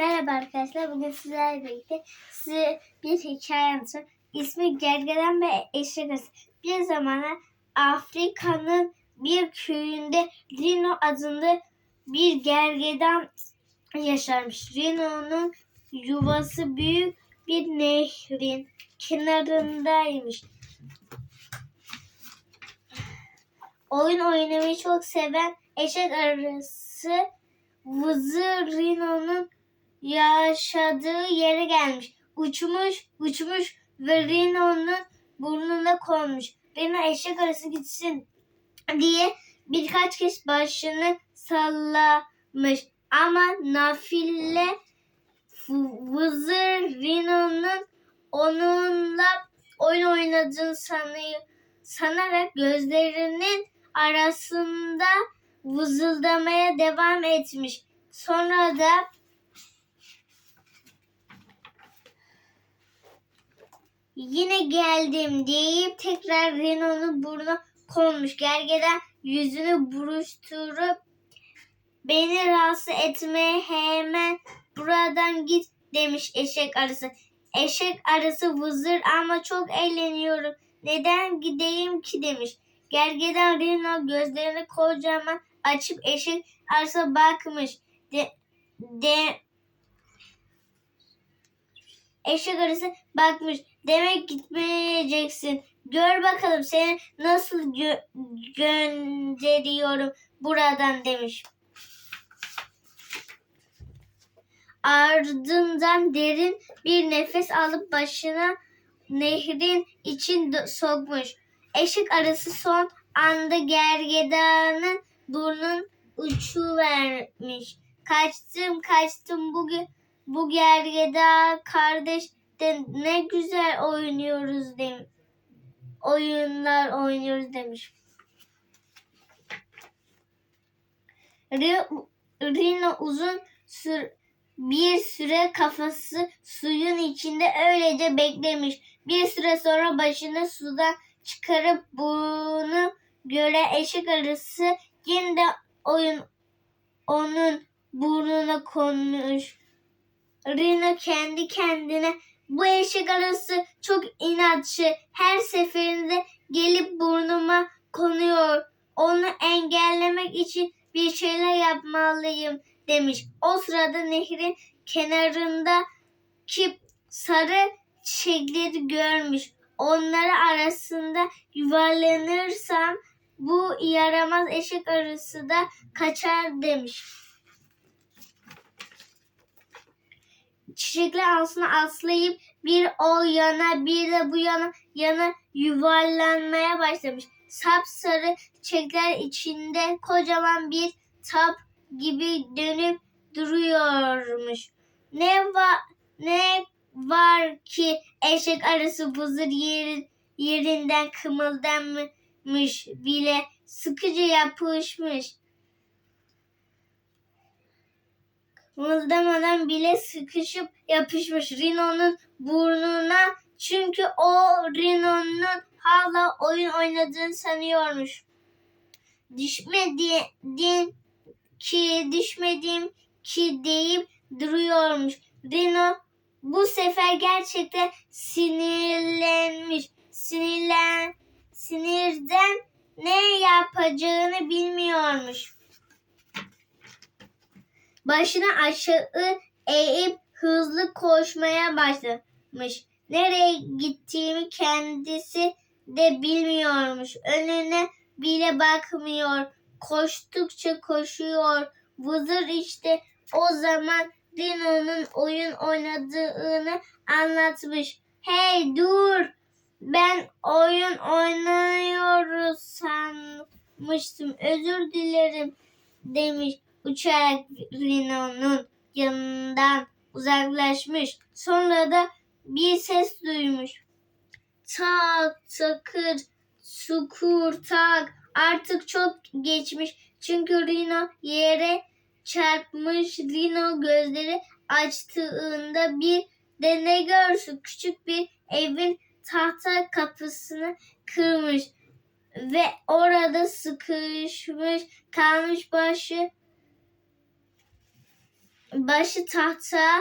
Merhaba arkadaşlar. Bugün sizlerle birlikte size bir hikaye anlatacağım. İsmi Gergedan ve Eşek. Bir zamanlar Afrika'nın bir köyünde Rino adında bir gergedan yaşarmış. Rino'nun yuvası büyük bir nehrin kenarındaymış. Oyun oynamayı çok seven eşek arısı Vızır Rino'nun yaşadığı yere gelmiş. Uçmuş, uçmuş ve Rino'nun burnuna konmuş. Rino eşek arısı gitsin diye birkaç kez başını sallamış. Ama Nafile Vızır Rino'nun onunla oyun oynadığını sanıyor, sanarak gözlerinin arasında vızıldamaya devam etmiş. Sonra da yine geldim deyip tekrar Renault'un burnuna konmuş. Gergeden yüzünü buruşturup beni rahatsız etmeye hemen buradan git demiş eşek arısı. Eşek arısı vızır ama çok eğleniyorum. Neden gideyim ki demiş. Gergeden Rino gözlerini kocaman açıp eşek arısı bakmış. De, de, eşek arısı bakmış. Demek gitmeyeceksin. Gör bakalım seni nasıl gö- gönderiyorum buradan demiş. Ardından derin bir nefes alıp başına nehrin için sokmuş. Eşek arısı son anda gergedanın burnun uçu vermiş. Kaçtım kaçtım bugün bu gergedan kardeş de ne güzel oynuyoruz dem oyunlar oynuyoruz demiş. Ri- Rino uzun sür bir süre kafası suyun içinde öylece beklemiş. Bir süre sonra başını sudan çıkarıp bunu göre eşek arısı yine oyun onun burnuna konmuş. Rino kendi kendine bu eşek arısı çok inatçı. Her seferinde gelip burnuma konuyor. Onu engellemek için bir şeyler yapmalıyım demiş. O sırada nehrin kenarındaki sarı çiçekleri görmüş. Onları arasında yuvarlanırsam bu yaramaz eşek arısı da kaçar demiş. Çiçekler altına aslayıp bir o yana bir de bu yana yana yuvarlanmaya başlamış. Sapsarı çiçekler içinde kocaman bir tap gibi dönüp duruyormuş. Ne var ne var ki eşek arısı buzur yerin, yerinden kımıldanmış bile sıkıcı yapışmış. Kımıldamadan bile sıkışıp yapışmış Rino'nun burnuna çünkü o Rino'nun hala oyun oynadığını sanıyormuş. Düşmedin ki düşmedim ki deyip duruyormuş. Rino bu sefer gerçekten sinirlenmiş. Sinirlen, sinirden ne yapacağını bilmiyormuş. Başını aşağı eğip hızlı koşmaya başlamış. Nereye gittiğimi kendisi de bilmiyormuş. Önüne bile bakmıyor. Koştukça koşuyor. Vızır işte o zaman Dino'nun oyun oynadığını anlatmış. Hey dur! Ben oyun oynuyoruz sanmıştım. Özür dilerim demiş uçarak Rino'nun yanından uzaklaşmış. Sonra da bir ses duymuş. Tak takır sukur tak artık çok geçmiş. Çünkü Rino yere çarpmış. Rino gözleri açtığında bir de ne görsün küçük bir evin tahta kapısını kırmış ve orada sıkışmış kalmış başı başı tahta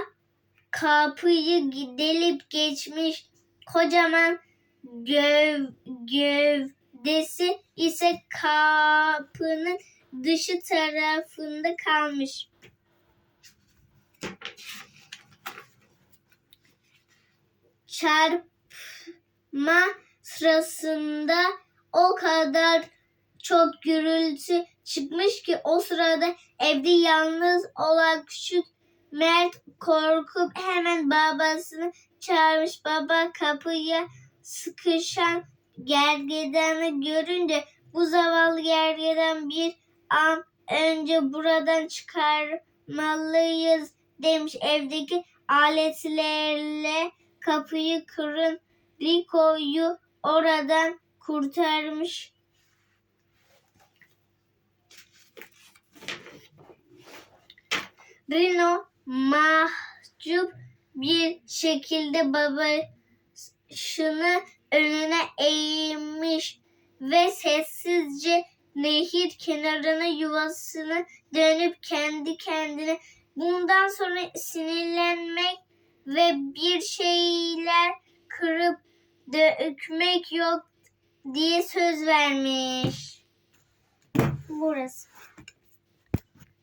kapıyı delip geçmiş kocaman göv, gövdesi ise kapının dışı tarafında kalmış. Çarpma sırasında o kadar çok gürültü çıkmış ki o sırada evde yalnız olan küçük Mert korkup hemen babasını çağırmış. Baba kapıya sıkışan gergedanı görünce bu zavallı gergedan bir an önce buradan çıkarmalıyız demiş. Evdeki aletlerle kapıyı kırın Rico'yu oradan kurtarmış. Rino mahcup bir şekilde babasını önüne eğmiş ve sessizce nehir kenarına yuvasını dönüp kendi kendine bundan sonra sinirlenmek ve bir şeyler kırıp dökmek yok diye söz vermiş. Burası.